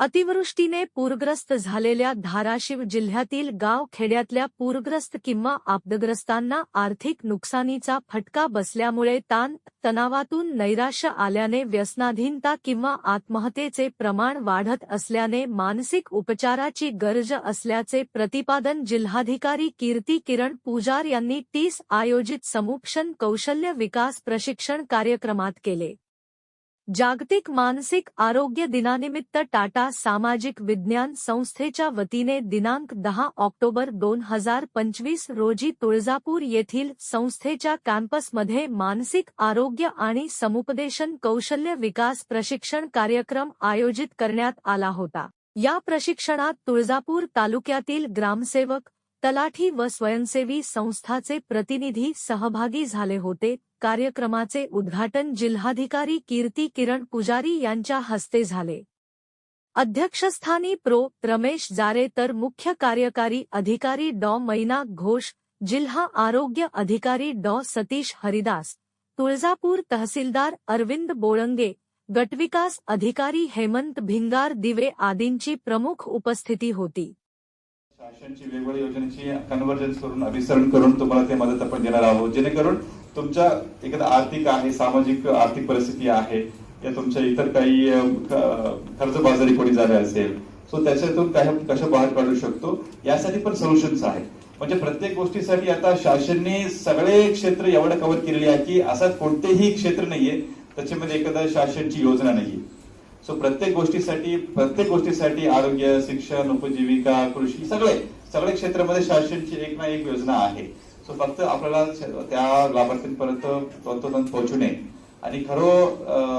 अतिवृष्टीने पूरग्रस्त झालेल्या धाराशिव जिल्ह्यातील गाव खेड्यातल्या पूरग्रस्त किंवा आपदग्रस्तांना आर्थिक नुकसानीचा फटका बसल्यामुळे ताण तणावातून नैराश्य आल्याने व्यसनाधीनता किंवा आत्महत्येचे प्रमाण वाढत असल्याने मानसिक उपचाराची गरज असल्याचे प्रतिपादन जिल्हाधिकारी कीर्ती किरण पुजार यांनी तीस आयोजित समुपशन कौशल्य विकास प्रशिक्षण कार्यक्रमात केले. जागतिक मानसिक आरोग्य दिनानिमित्त टाटा सामाजिक विज्ञान संस्थेच्या वतीने दिनांक दहा ऑक्टोबर दोन हजार पंचवीस रोजी तुळजापूर येथील संस्थेच्या कॅम्पसमध्ये मानसिक आरोग्य आणि समुपदेशन कौशल्य विकास प्रशिक्षण कार्यक्रम आयोजित करण्यात आला होता. या प्रशिक्षणात तुळजापूर तालुक्यातील ग्रामसेवक तलाठी व स्वयंसेवी संस्थाचे प्रतिनिधी सहभागी झाले होते. कार्यक्रमाचे उद्घाटन जिल्हाधिकारी कीर्ती किरण पुजारी यांच्या हस्ते झाले. अध्यक्षस्थानी प्रो. रमेश जारे तर मुख्य कार्यकारी अधिकारी डॉ. मैना घोष, जिल्हा आरोग्य अधिकारी डॉ. सतीश हरिदास, तुळजापूर तहसीलदार अरविंद बोळंगे, गटविकास अधिकारी हेमंत भिंगार दिवे आदींची प्रमुख उपस्थिती होती. शासनची वेगवेगळ्या योजनेची कन्व्हर्जन्स करून अभिसरण करून तुम्हाला ते मदत आपण देणार आहोत. जेणेकरून तुमच्या एखादा आर्थिक आहे सामाजिक आर्थिक परिस्थिती आहे या तुमच्या इतर काही खर्चबाजारी कोणी झाले असेल सो त्याच्यातून काय कसं बाहेर काढू शकतो यासाठी पण सोल्युशन्स आहेत. म्हणजे प्रत्येक गोष्टीसाठी आता शासनने सगळे क्षेत्र एवढं कव्हर केलेले आहे की असं कोणतेही क्षेत्र नाहीये त्याच्यामध्ये एखादा शासनची योजना नाहीये. सो प्रत्येक गोष्टीसाठी प्रत्येक गोष्टीसाठी आरोग्य शिक्षण उपजीविका कृषी सगळे सगळे क्षेत्रामध्ये शासनची एक ना एक योजना आहे. सो फक्त आपल्याला त्या लाभार्थ्यांपर्यंत तंतोतंत पोहोचू नये. आणि खरो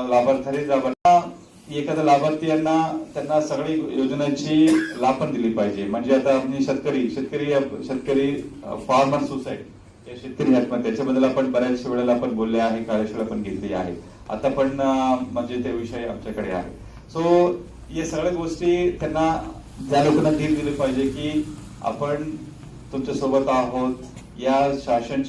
लाभार्थी लाभार्थी एखाद्या लाभार्थीयांना त्यांना सगळी योजनांची लाभ पण दिली पाहिजे. म्हणजे आता आपण शेतकरी शेतकरी शेतकरी फार्मर सुसाईड शेतकरी आत्महत्या त्याच्याबद्दल आपण बऱ्याच वेळेला आपण बोलले आहे कार्यशाळा पण घेतली आहे. आता पण म्हणजे ते विषय आमच्याकडे आहे. सो या सगळ्या गोष्टी त्यांना ज्या लोकांना धीर दिली पाहिजे की आपण तुमच्यासोबत आहोत या शासन